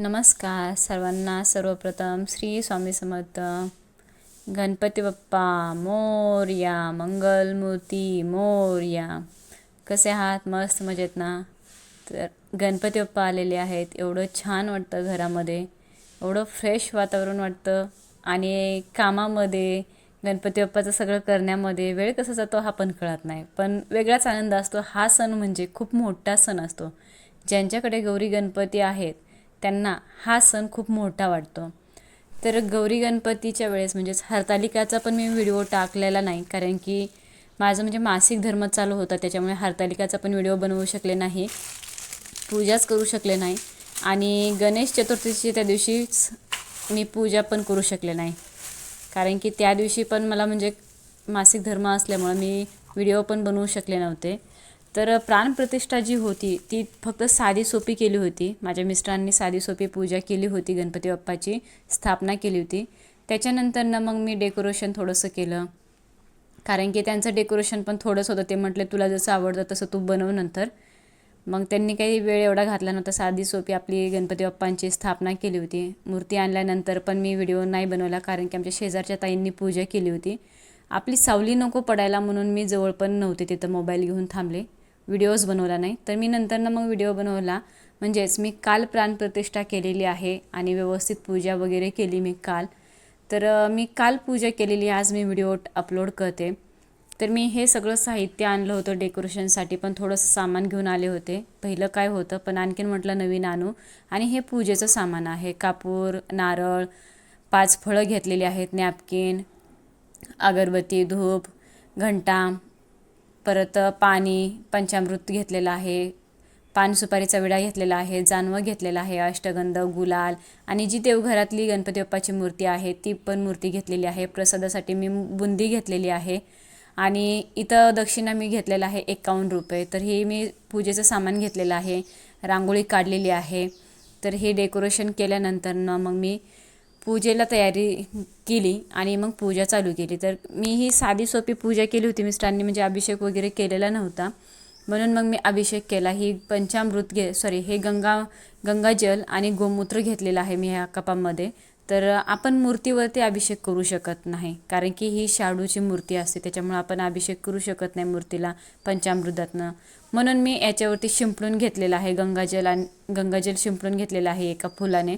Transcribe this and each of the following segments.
नमस्कार सर्वांना. सर्वप्रथम श्री स्वामी समर्थ. गणपती बाप्पा मोरया मंगलमूर्ती मोरया. कसे आहात? मस्त मजेत ना? तर गणपती बाप्पा आलेले आहेत. एवढं छान वाटतं घरामध्ये. एवढं फ्रेश वातावरण वाटतं. आणि कामामध्ये गणपती बाप्पाचं सगळं करण्यामध्ये वेळ कसा जातो हा पण कळत नाही. पण वेगळाच आनंद असतो. हा सण म्हणजे खूप मोठा सण असतो. ज्यांच्याकडे गौरी गणपती आहेत त्यांना हा सण खूप मोठा वाटतो. तर गौरी गणपतीच्या वेळेस म्हणजेच हरतालिकाचा पण मी व्हिडिओ टाकलेला नाही कारण की माझं म्हणजे मासिक धर्म चालू होता त्याच्यामुळे हरतालिकाचा पण व्हिडिओ बनवू शकले नाही पूजाच करू शकले नाही आणि गणेश चतुर्थीची त्या दिवशीच मी पूजा पण करू शकले नाही. कारण की त्या दिवशी पण मला म्हणजे मासिक धर्म असल्यामुळं मी व्हिडिओ पण बनवू शकले नव्हते. तर प्राणप्रतिष्ठा जी होती ती फक्त साधी सोपी केली होती. माझ्या मिस्टरांनी साधी सोपी पूजा केली होती गणपती बाप्पाची स्थापना केली होती. त्याच्यानंतरनं मग मी डेकोरेशन थोडंसं केलं. कारण की त्यांचं डेकोरेशन पण थोडंसं होतं. ते म्हटले तुला जसं आवडतं तसं तू बनव नंतर. मग त्यांनी काही वेळ एवढा घातला नव्हता. साधी सोपी आपली गणपती बाप्पांची स्थापना केली होती. मूर्ती आणल्यानंतर पण मी व्हिडिओ नाही बनवला कारण की आमच्या शेजारच्या ताईंनी पूजा केली होती. आपली सावली नको पडायला म्हणून मी जवळ पण नव्हते तिथं मोबाईल घेऊन थांबले. व्हिडिओज बनवला नाही. तर मी नंतरनं मग व्हिडिओ बनवला. म्हणजेच मी काल प्राणप्रतिष्ठा केलेली आहे आणि व्यवस्थित पूजा वगैरे केली मी काल. तर मी काल पूजा केलेली आज मी व्हिडिओ अपलोड करते. तर मी हे सगळं साहित्य आणलं होतं डेकोरेशनसाठी पण थोडंसं सामान घेऊन आले होते. पहिलं काय होतं पण आणखीन म्हटलं नवीन आणू. आणि हे पूजेचं सामान आहे. कापूर नारळ पाच फळं घेतलेली आहेत नॅपकिन अगरबत्ती धूप घंटा परत पाणी पंचामृत घेतलेलं आहे. पानसुपारीचा विडा घेतलेला आहे. जानवं घेतलेला आहे. अष्टगंध गुलाल आणि जी देवघरातली गणपती बाप्पाची मूर्ती आहे ती पण मूर्ती घेतलेली आहे. प्रसादासाठी मी बुंदी घेतलेली आहे. आणि इथं दक्षिणा मी घेतलेला आहे एकावन्न रुपये. तर हे मी पूजेचं सामान घेतलेलं आहे. रांगोळी काढलेली आहे. तर हे डेकोरेशन केल्यानंतर मग मी पूजेला तयारी केली आणि मग पूजा चालू केली. तर मी ही साधी सोपी पूजा केली होती मिस्टरांनी म्हणजे अभिषेक वगैरे केलेला नव्हता. म्हणून मग मी अभिषेक केला. ही पंचामृत घे सॉरी हे गंगा गंगाजल आणि गोमूत्र घेतलेलं आहे मी ह्या कपामध्ये. तर आपण मूर्तीवरती अभिषेक करू शकत नाही कारण की ही शाडूची मूर्ती असते. त्याच्यामुळे आपण अभिषेक करू शकत नाही मूर्तीला पंचामृतातनं. म्हणून मी याच्यावरती शिंपडून घेतलेलं आहे गंगाजल आणि गंगाजल शिंपडून घेतलेलं आहे एका फुलाने.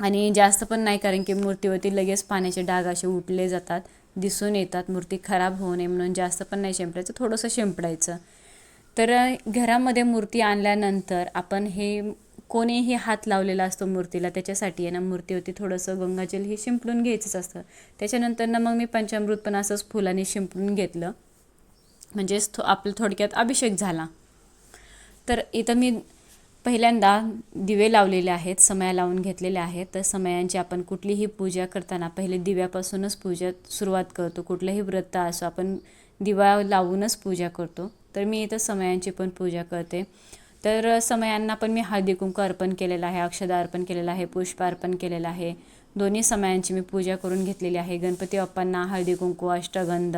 आणि जास्त पण नाही कारण की मूर्तीवरती लगेच पाण्याचे डाग असे उठले जातात दिसून येतात मूर्ती खराब होऊ नये म्हणून जास्त पण नाही शिंपडायचं थोडंसं शिंपडायचं. तर घरामध्ये मूर्ती आणल्यानंतर आपण हे कोणीही हात लावलेला असतो मूर्तीला त्याच्यासाठी आहे ना मूर्तीवरती थोडंसं गंगाजल हे शिंपडून घ्यायचंच असतं. त्याच्यानंतर ना मग मी पंचामृत पण असंच फुलाने शिंपडून घेतलं. म्हणजेच थो आपलं थोडक्यात अभिषेक झाला. तर इथं मी पहिल्यांदा दिवे लावलेले आहेत समया लावून घेतलेले आहेत. तर समयांची आपण कुठलीही पूजा करताना पहिले दिव्यापासूनच पूजा सुरुवात करतो. कुठलंही व्रत असो आपण दिवा लावूनच पूजा करतो. तर मी इथं समयांची पण पूजा करते. तर समयांना पण मी हळदी कुंकू अर्पण केलेलं आहे अक्षदा अर्पण केलेलं आहे पुष्प अर्पण केलेलं आहे. दोन्ही समयांची मी पूजा करून घेतलेली आहे. गणपती बाप्पांना हळदी कुंकू अष्टगंध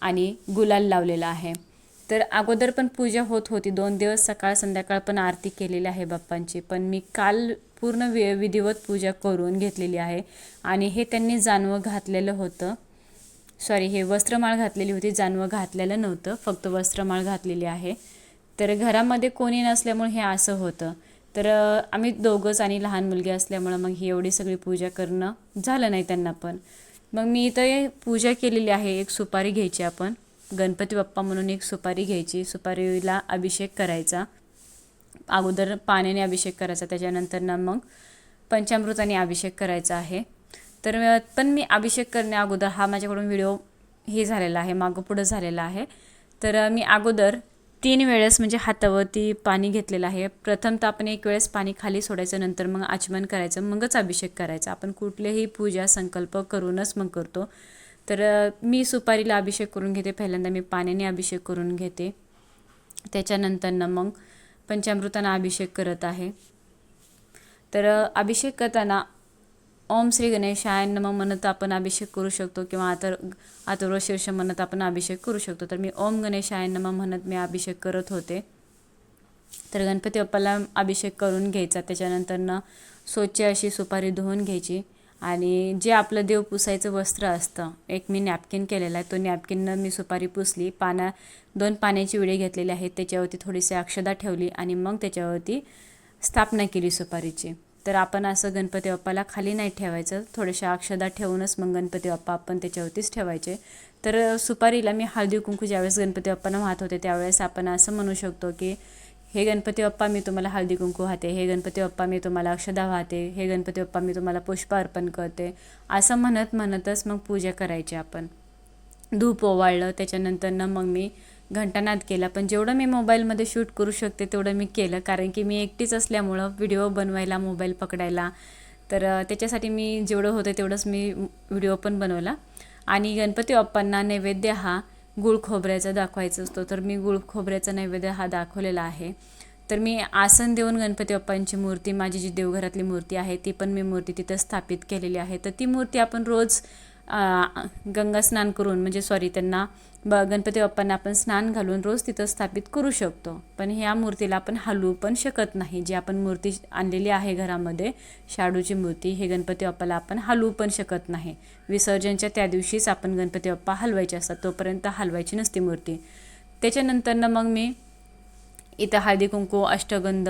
आणि गुलाल लावलेला आहे. तर अगोदर पण पूजा होत होती. दोन दिवस सकाळ संध्याकाळ पण आरती केलेली आहे बाप्पांची. पण मी काल पूर्ण वि विधिवत पूजा करून घेतलेली आहे. आणि हे त्यांनी जानवं घातलेलं होतं. सॉरी हे वस्त्रमाळ घातलेली होती. जानवं घातलेलं नव्हतं. फक्त वस्त्रमाळ घातलेली आहे. तर घरामध्ये कोणी नसल्यामुळे हे असं होतं. तर आम्ही दोघंच आणि लहान मुलगी असल्यामुळं मग ही एवढी सगळी पूजा करणं झालं नाही त्यांना पण. मग मी इथं पूजा केलेली आहे. एक सुपारी घ्यायची आपण. गणपती बाप्पा म्हणून एक सुपारी घ्यायची. सुपारीला अभिषेक करायचा. अगोदर पाण्याने अभिषेक करायचा त्याच्यानंतर ना मग पंचामृताने अभिषेक करायचा आहे. तर पण मी अभिषेक करण्या अगोदर हा माझ्याकडून व्हिडिओ हे झालेला आहे मागं पुढं झालेला आहे. तर मी अगोदर तीन वेळेस म्हणजे हातावरती पाणी घेतलेलं आहे. प्रथम तर आपण एक वेळेस पाणी खाली सोडायचं नंतर मग आचमन करायचं मगच अभिषेक करायचा. आपण कुठलेही पूजा संकल्प करूनच मग करतो. तर मी सुपारीला अभिषेक करून घेते. पहिल्यांदा मी पाण्याने अभिषेक करून घेते. त्याच्यानंतरनं मग पंचामृतानं अभिषेक करत आहे. तर अभिषेक करताना ओम श्री गणेशाय नम म्हणत आपण अभिषेक करू शकतो किंवा आतर आतुर शीर्ष म्हणत आपण अभिषेक करू शकतो. तर मी ओम गणेशाय नम म्हणत मी अभिषेक करत होते. तर गणपती बाप्पाला अभिषेक करून घ्यायचा. त्याच्यानंतरनं स्वच्छ अशी सुपारी धुवून घ्यायची. आणि जे आपलं देव पुसायचं वस्त्र असतं एक मी नॅपकिन केलेला आहे तो नॅपकिननं मी सुपारी पुसली पाना दोन पाण्याची विडे घेतलेले आहेत त्याच्यावरती थोडीशी अक्षदा ठेवली आणि मग त्याच्यावरती स्थापना केली सुपारीची. तर आपण असं गणपती बाप्पाला खाली नाही ठेवायचं थोड्याशा अक्षदा ठेवूनच मग गणपती बाप्पा आपण त्याच्यावरतीच ठेवायचे. तर सुपारीला मी हळदी कुंकू ज्यावेळेस गणपती बाप्पांना वाहत होते त्यावेळेस आपण असं म्हणू शकतो की हे गणपती बाप्पा मी तुम्हाला हळदी कुंकू वाहते. हे गणपती बाप्पा मी तुम्हाला अक्षदा वाहते. हे गणपती बाप्पा मी तुम्हाला पुष्प अर्पण करते. असं म्हणत म्हणतच मग पूजा करायची आपण. धूप ओवाळलं त्याच्यानंतरनं मग मी घंटानाद केला. पण जेवढं मी मोबाईलमध्ये शूट करू शकते तेवढं मी केलं. कारण की मी एकटीच असल्यामुळं व्हिडिओ बनवायला मोबाईल पकडायला तर त्याच्यासाठी मी जेवढं होतं तेवढंच मी व्हिडिओ पण बनवला. आणि गणपती बाप्पांना नैवेद्य हा गुळ खोबऱ्याचा दाखवायचा असतो. तर मी गुळ खोबऱ्याचा नैवेद्य हा दाखवलेला आहे. तर मी आसन देऊन गणपती बाप्पांची मूर्ती माझी जी देवघरातली मूर्ती आहे ती पण मी मूर्ती तिथं स्थापित केलेली आहे. तर ती मूर्ती आपण रोज गंगा स्नान करून म्हणजे सॉरी त्यांना ब गणपती बाप्पांना आपण स्नान घालून रोज तिथं स्थापित करू शकतो. पण ह्या मूर्तीला आपण हलवू पण शकत नाही. जी आपण मूर्ती आणलेली आहे घरामध्ये शाडूची मूर्ती हे गणपती बाप्पाला आपण हलवू पण शकत नाही. विसर्जनच्या त्या दिवशीच आपण गणपती बाप्पा हलवायचे असतात. तोपर्यंत हलवायची नसते मूर्ती. त्याच्यानंतरनं मग मी इथं हळदी कुंकू अष्टगंध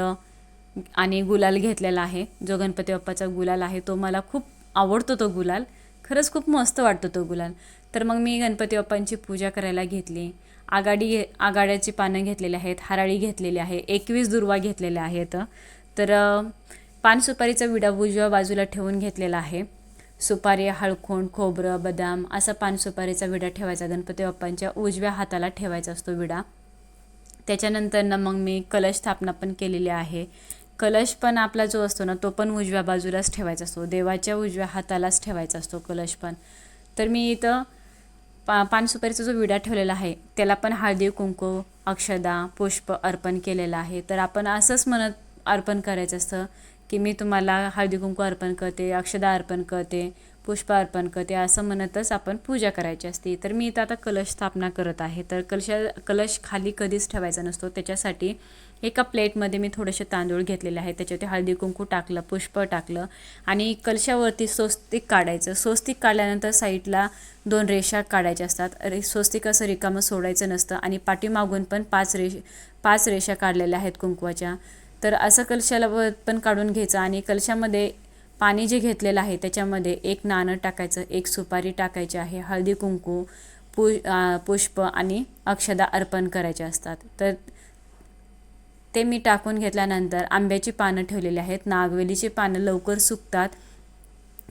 आणि गुलाल घेतलेला आहे. जो गणपती बाप्पाचा गुलाल आहे तो मला खूप आवडतो तो गुलाल. खरंच खूप मस्त वाटतो तो गुलाल. तर मग मी गणपती बाप्पांची पूजा करायला घेतली. आघाडी घे आघाड्याची पानं घेतलेली आहेत हराळी घेतलेली आहे एकवीस दुर्वा घेतलेल्या आहेत. तर पान सुपारीचा विडा उजव्या बाजूला ठेवून घेतलेला आहे. सुपारी हळखोंड खोबरं बदाम असा पान सुपारीचा विडा ठेवायचा. गणपती बाप्पांच्या उजव्या हाताला ठेवायचा असतो विडा. त्याच्यानंतर मग मी कलश स्थापना पण केलेली आहे. कलश पण आपला जो असतो ना तो पण उजव्या बाजूलाच ठेवायचा असतो. देवाच्या उजव्या हातालाच ठेवायचा असतो कलश पण. तर मी इथं पा पानसुपारीचा जो विडा ठेवलेला आहे त्याला पण हळदी कुंकू अक्षदा पुष्प अर्पण केलेलं आहे. तर आपण असंच म्हणत अर्पण करायचं असतं की मी तुम्हाला हळदी कुंकू अर्पण करते अक्षदा अर्पण करते पुष्प अर्पण करते असं म्हणतच आपण पूजा करायची असते. तर मी इथं आता कलश स्थापना करत आहे. तर कलशा कलश खाली कधीच ठेवायचा नसतो. त्याच्यासाठी एका प्लेटमध्ये मी थोडेसे तांदूळ घेतलेले आहे. त्याच्यावरती हळदी कुंकू टाकलं पुष्प टाकलं आणि कलशावरती स्वस्तिक काढायचं. स्वस्तिक काढल्यानंतर साईडला दोन रेषा काढायच्या असतात. रे स्वस्तिक असं रिकामं सोडायचं नसतं आणि पाठीमागून पण पाच रेष पाच रेषा काढलेल्या आहेत कुंकवाच्या. तर असं कलशाला पण काढून घ्यायचं आणि कलशामध्ये पाणी जे घेतलेलं आहे त्याच्यामध्ये एक नाणं टाकायचं एक सुपारी टाकायची आहे हळदी कुंकू पु पुष्प आणि अक्षदा अर्पण करायचे असतात. तर ते मी टाकून घेतल्यानंतर आंब्याची पानं ठेवलेली आहेत. नागवेलीची पानं लवकर सुकतात.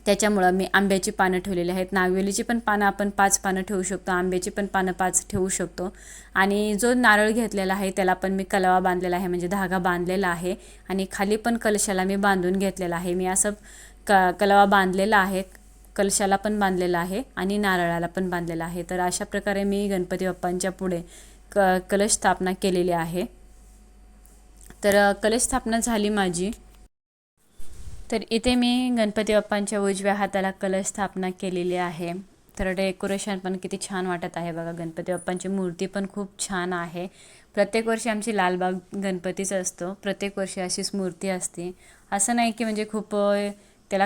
त्याच्यामुळं मी आंब्याची पानं ठेवलेली आहेत. नागवेलीची पण पानं आपण पाच पानं ठेवू शकतो. आंब्याची पण पानं पाच ठेवू शकतो. आणि जो नारळ घेतलेला आहे त्याला पण मी कलवा बांधलेला आहे. म्हणजे धागा बांधलेला आहे. आणि खाली पण कलशाला मी बांधून घेतलेला आहे. मी असं क कलवा बांधलेला आहे. कलशाला पण बांधलेला आहे आणि नारळाला पण बांधलेला आहे. तर अशा प्रकारे मी गणपती बाप्पांच्या पुढे क कलश स्थापना केलेली आहे. तर कलश स्थापना झाली माझी. तर इथे मी गणपती बाप्पांच्या उजव्या हाताला कलश स्थापना केलेली आहे. तर डेकोरेशन पण किती छान वाटत आहे बघा. गणपती बाप्पांची मूर्ती पण खूप छान आहे. प्रत्येक वर्षी आमची लालबाग गणपतीच असतो. प्रत्येक वर्षी अशीच मूर्ती असते. असं नाही की म्हणजे खूप त्याला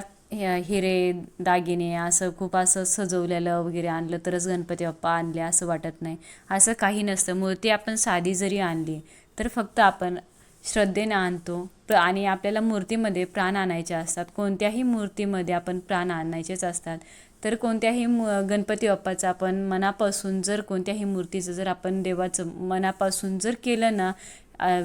हिरे दागिने असं खूप असं सजवलेलं वगैरे आणलं तरच गणपती बाप्पा आणले असं वाटत नाही. असं काही नसतं. मूर्ती आपण साधी जरी आणली तर फक्त आपण श्रद्धेने आणतो. प्र आणि आपल्याला मूर्तीमध्ये प्राण आणायचे असतात. कोणत्याही मूर्तीमध्ये आपण प्राण आणायचेच असतात. तर कोणत्याही मु गणपती बाप्पाचं आपण मनापासून जर कोणत्याही मूर्तीचं जर आपण देवाचं मनापासून जर केलं ना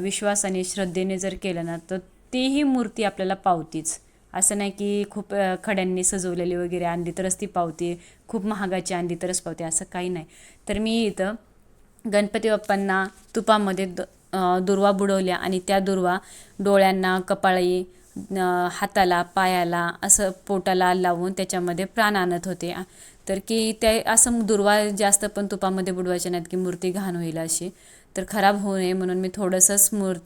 विश्वासाने श्रद्धेने जर केलं ना तर तीही मूर्ती आपल्याला पावतीच. असं नाही की खूप खड्यांनी सजवलेली वगैरे आणली तरच ती पावते. खूप महागाची आणली तरच पावते. असं काही नाही. तर मी इथं गणपती बाप्पांना तुपामध्ये द दुर्वा बुडवल्या आणि त्या दुर्वा डोळ्यांना कपाळी हाताला पायाला असं पोटाला लावून त्याच्यामध्ये प्राण आणत होते. तर की ते असं दुर्वा जास्त पण तुपामध्ये बुडवायच्या नाहीत की मूर्ती घाण होईल अशी. तर खराब होऊ नये म्हणून मी थोडंसंच मूर्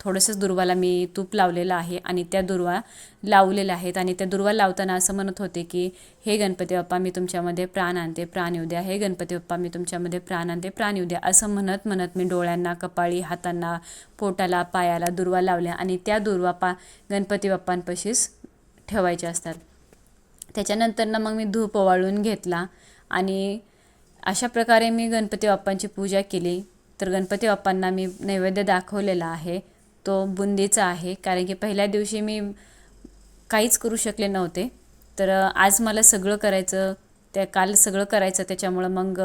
थोडंसंच दुर्वाला मी तूप लावलेलं आहे आणि त्या दुर्वा लावलेल्या आहेत आणि त्या दुर्वा लावताना असं म्हणत होते की हे गणपती बाप्पा मी तुमच्यामध्ये प्राण आणते प्राण येऊ द्या. हे गणपती बाप्पा मी तुमच्यामध्ये प्राण आणते प्राण येऊ द्या. असं म्हणत म्हणत मी डोळ्यांना कपाळी हातांना पोटाला पायाला दुर्वा लावल्या आणि त्या दुर्वा पा गणपती बाप्पांपाशीच ठेवायच्या असतात. त्याच्यानंतरनं मग मी धूप ओवाळून घेतला आणि अशा प्रकारे मी गणपती बाप्पांची पूजा केली. तर गणपती बाप्पांना मी नैवेद्य दाखवलेला आहे. तो बुंदीचा आहे. कारण की पहिल्या दिवशी मी काहीच करू शकले नव्हते. तर आज मला सगळं करायचं त्या काल सगळं करायचं त्याच्यामुळं मग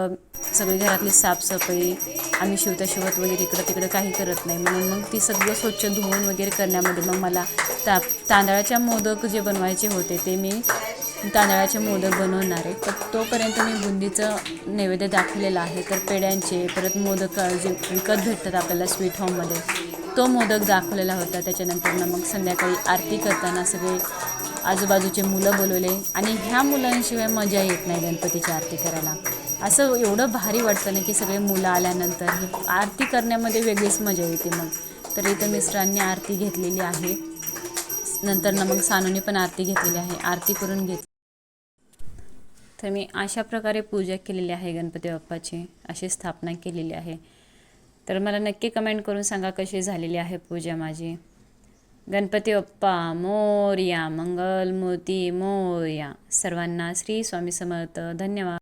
सगळी घरातली साफसफाई आम्ही शिवता शिवत वगैरे इकडं तिकडं काही करत नाही. म्हणून मग ती सगळं स्वच्छ धुवून वगैरे करण्यामध्ये मग मला ता तांदळाच्या मोदक जे बनवायचे होते ते मी तांदळाचे मोदक बनवणार आहे. तर तोपर्यंत मी बुंदीचं नैवेद्य दाखवलेलं आहे. तर पेड्यांचे परत मोदक जे विकत भेटतात आपल्याला स्वीट होममध्ये तो मोदक दाखवलेला होता. त्याच्यानंतर मग संध्याकाळी आरती करताना सगळे आजूबाजूचे मुलं बोलवले. आणि ह्या मुलांशिवाय मजा येत नाही गणपतीची आरती करायला. असं एवढं भारी वाटतं ना की सगळे मुलं आल्यानंतर ही आरती करण्यामध्ये वेगळीच मजा येते मग. तर इथं मिस्टरांनी आरती घेतलेली आहे. नंतर ना मग सानूने पण आरती घेतलेली आहे. आरती करून घेतली तर मी अशा प्रकारे पूजा केलेली आहे गणपती बाप्पाची. अशी स्थापना केलेली आहे. तर मला नक्की कमेंट करून सांगा कशी झालेली आहे पूजा माझी. गणपती बाप्पा मोर्या मंगलमूर्ती मोर्या. सर्वांना श्री स्वामी समर्थ. धन्यवाद.